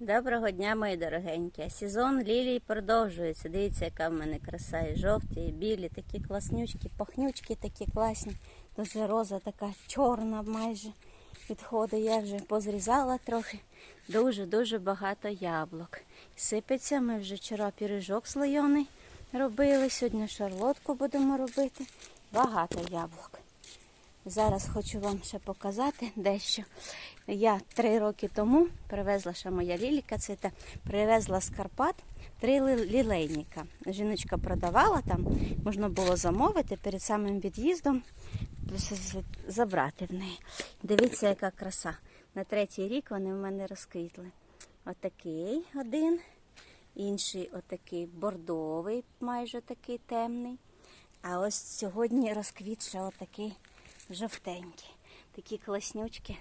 Доброго дня, мої дорогенькі. Сезон лілій продовжується. Дивіться, яка в мене краса. І жовті, і білі, такі класнючки, пахнючки такі класні. Дуже роза така чорна майже відходить. Я вже позрізала трохи. Дуже-дуже багато яблук. Сипеться, ми вже вчора піріжок слойоний робили. Сьогодні шарлотку будемо робити. Багато яблук. Зараз хочу вам ще показати дещо. Я три роки тому привезла ще моя ліліка, це привезла з Карпат три лілейника. Жіночка продавала там, можна було замовити перед самим від'їздом забрати в неї. Дивіться, яка краса. На третій рік вони в мене розквітли. Отакий один, інший отакий бордовий, майже такий темний. А ось сьогодні розквіт ще отакий жовтенький. Такі класнючки.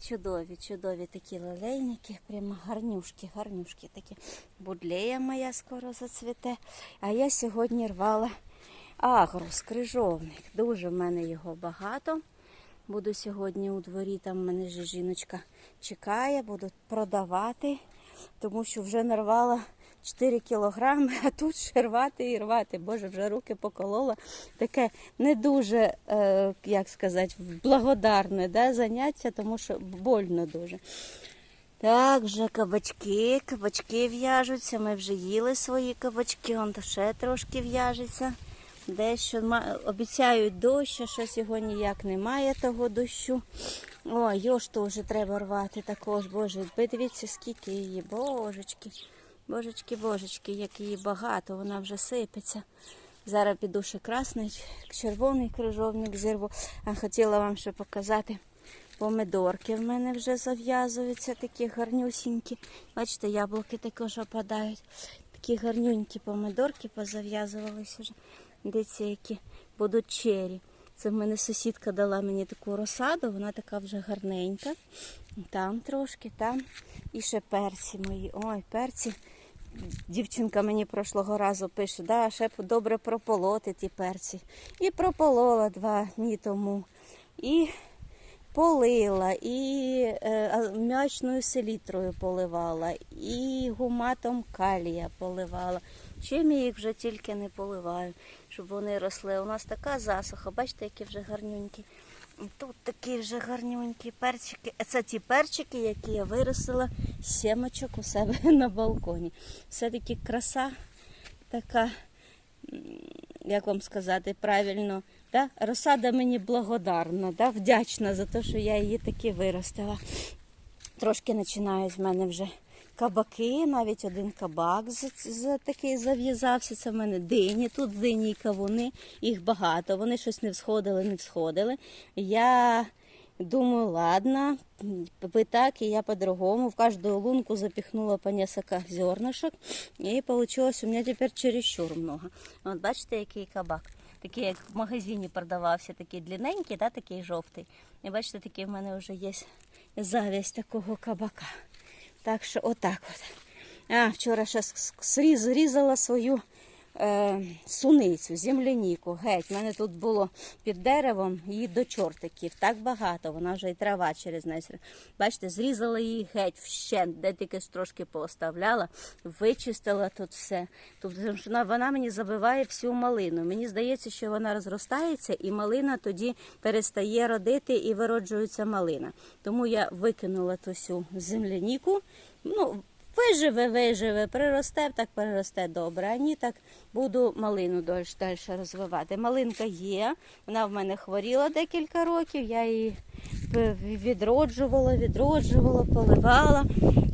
Чудові, чудові такі лелейники, прямо гарнюшки, гарнюшки такі. Будлея моя скоро зацвіте. А я сьогодні рвала агрус, крижовник. Дуже в мене його багато. Буду сьогодні у дворі, там в мене вже жіночка чекає, буду продавати, тому що вже нарвала 4 кілограми, а тут ще рвати і рвати. Боже, вже руки поколола. Таке не дуже, е, як сказати, благодарне да, заняття, тому що больно дуже. Так, вже кабачки, кабачки в'яжуться. Ми вже їли свої кабачки, он ще трошки в'яжеться. Дещо обіцяють дощ, а щось його ніяк немає того дощу. О, йош теж треба рвати також, боже. Дивіться, скільки її, божечки. Божечки, божечки, як її багато, вона вже сипеться. Зараз піду ще красний, червоний крижовник зірву. А хотіла вам ще показати. Помидорки в мене вже зав'язуються, такі гарнюсінькі. Бачите, яблуки також опадають. Такі гарнюнькі помидорки позав'язувалися вже. Дивіться, які будуть чері. Це в мене сусідка дала мені таку розсаду, вона така вже гарненька. Там трошки, там. І ще перці мої. Ой, перці. Дівчинка мені прошлого разу пише, да, ще добре прополоти ті перці. І прополола два дні тому. І полила, і е, м'ячною селітрою поливала, і гуматом калія поливала. Чим я їх вже тільки не поливаю, щоб вони росли. У нас така засуха, бачите, які вже гарнюнькі. Тут такі вже гарнюнькі перчики. Е, Це ті перчики, які я виростила з сімочок у себе на балконі. Все-таки краса така як вам сказати правильно, да? розсада мені благодарна, да? вдячна за те, що я її таки виростила. Трошки починають в мене вже кабаки, навіть один кабак з, з, такий зав'язався. Це в мене дині. Тут дині і кавуни, їх багато. Вони щось не всходили, не всходили. Я думаю, ладно, так, і я по-другому. В каждую лунку запихнула по несколько зернышек. І получилось у мене тепер чересчур много. От бачите, який кабак. Такий, як в магазині продавався, такий длинненький, да, такий жовтий. І бачите, такий в мене вже є завість такого кабака. Так що отак от. А, вчора ще с- с- зрізала свою е, суницю, земляніку. Геть, в мене тут було під деревом її до чортиків. Так багато, вона вже і трава через неї. Бачите, зрізала її геть вщент, де тільки трошки пооставляла, вичистила тут все. Тут вона, вона мені забиває всю малину. Мені здається, що вона розростається, і малина тоді перестає родити і вироджується малина. Тому я викинула ту всю земляніку. Ну, Виживе, виживе, приросте, так переросте добре. А ні, так буду малину далі розвивати. Малинка є, вона в мене хворіла декілька років, я її відроджувала, відроджувала, поливала.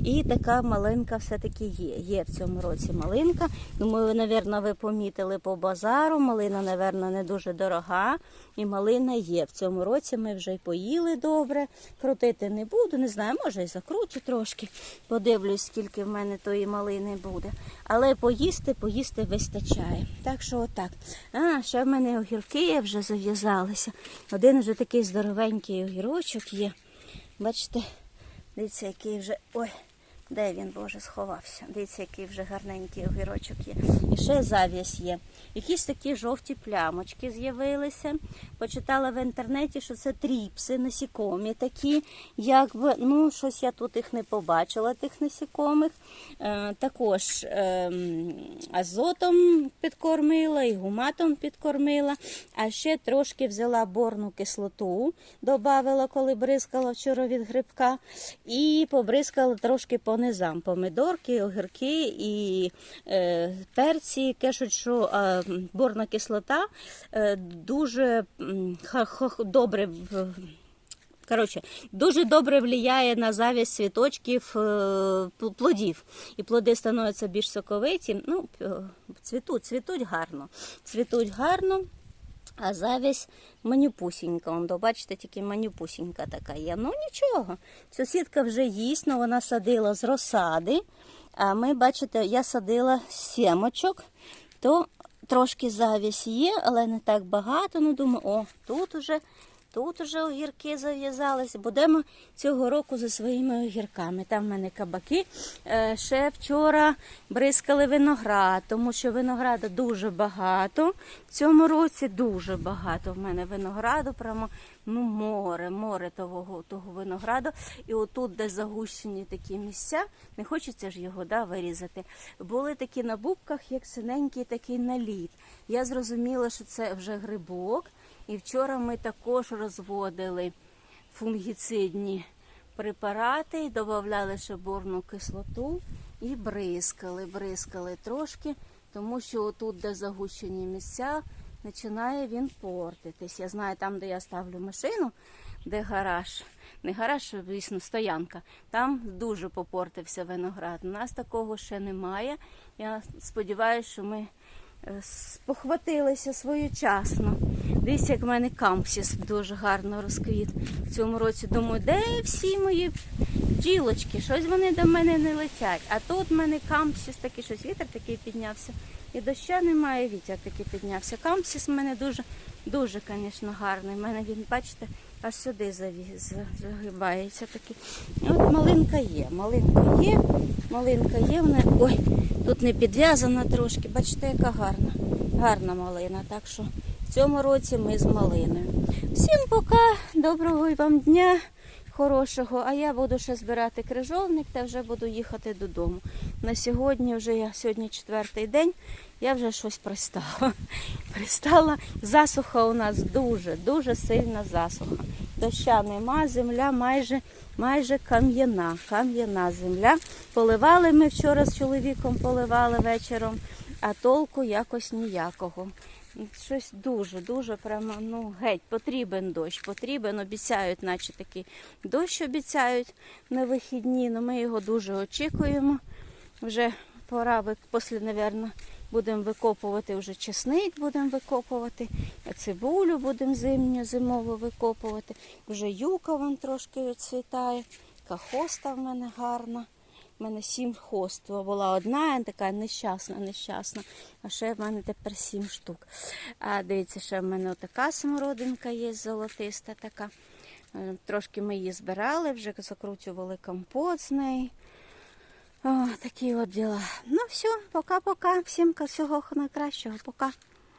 І така малинка все-таки є. Є в цьому році малинка. Думаю, напевно, ви помітили по базару. Малина, напевно, не дуже дорога. І малина є. В цьому році ми вже й поїли добре. Крутити не буду, не знаю, може і закручу трошки. Подивлюсь, скільки в мене тої малини буде. Але поїсти, поїсти вистачає. Так що отак. А, ще в мене огірки вже зав'язалися. Один вже такий здоровенький огірочок є. Бачите, дивіться, який вже. Ой, Де він, Боже, сховався? Дивіться, який вже гарненький огірочок є. І ще зав'язь є. Якісь такі жовті плямочки з'явилися. Почитала в інтернеті, що це тріпси, насікомі такі. Якби, ну, щось я тут їх не побачила, тих насікомих. Е, також е, азотом підкормила і гуматом підкормила. А ще трошки взяла борну кислоту, додавала, коли бризкала вчора від грибка. І побризкала трошки по низам. Помидорки, огірки і е, перці. Кажуть, що е, борна кислота е, дуже ха- добре. Коротше, дуже добре впливає на завість цвіточків е, плодів. І плоди становляться більш соковиті. Ну, цвітуть, цвітуть гарно. Цвітуть гарно. А завість манюпусінька. Он, бачите, тільки манюпусінька така є. Ну нічого. Сусідка вже їсть, але вона садила з розсади. А ми, бачите, я садила сімочок, то трошки завість є, але не так багато. Ну, думаю, о, тут уже. Тут уже огірки зав'язались. Будемо цього року за своїми огірками. Там в мене кабаки. Е, Ще вчора бризкали виноград, тому що винограду дуже багато. В цьому році дуже багато в мене винограду, прямо ну, море, море того, того винограду. І отут, де загущені такі місця, не хочеться ж його да, вирізати. Були такі на бубках, як синенький такий наліт. Я зрозуміла, що це вже грибок. І вчора ми також розводили фунгіцидні препарати і додавали ще борну кислоту і бризкали, бризкали трошки, тому що отут, де загущені місця, починає він портитись. Я знаю, там, де я ставлю машину, де гараж, не гараж, звісно, стоянка, там дуже попортився виноград. У нас такого ще немає. Я сподіваюся, що ми е, спохватилися своєчасно. Дивіться, як в мене кампсіс дуже гарно розквіт. В цьому році думаю, де всі мої бджілочки? Щось вони до мене не летять. А тут в мене кампсіс такий, щось вітер такий піднявся. І доща немає, вітер такий піднявся. Кампсіс в мене дуже, дуже, звісно, гарний. У мене він, бачите, аж сюди заві- з- загибається такий. От малинка є, малинка є, малинка є. Вона... Ой, тут не підв'язана трошки. Бачите, яка гарна, гарна малина. Так що цьому році ми з малиною. Всім пока, доброго вам дня, хорошого. А я буду ще збирати крижовник та вже буду їхати додому. На сьогодні вже я сьогодні четвертий день. Я вже щось пристала. Пристала. Засуха у нас дуже, дуже сильна засуха. Доща нема, земля майже, майже кам'яна. Кам'яна земля. Поливали ми вчора з чоловіком, поливали вечором, а толку якось ніякого. Щось дуже, дуже прямо, ну, геть, потрібен дощ, потрібен, обіцяють, наче такий дощ обіцяють на вихідні, але ми його дуже очікуємо. Вже пора, після, мабуть, будемо викопувати вже чесник, будемо викопувати, цибулю будемо зимню, зимово викопувати. Вже юка вам трошки відцвітає, кахоста в мене гарна. У мене сім хост. Була одна, така нещасна, нещасна. А ще в мене тепер сім штук. А дивіться, ще в мене отака смородинка є, золотиста така. Е, Трошки ми її збирали, вже закручували компот з неї. О, такі от діла. Ну все, пока-пока. Всім всього найкращого. Пока.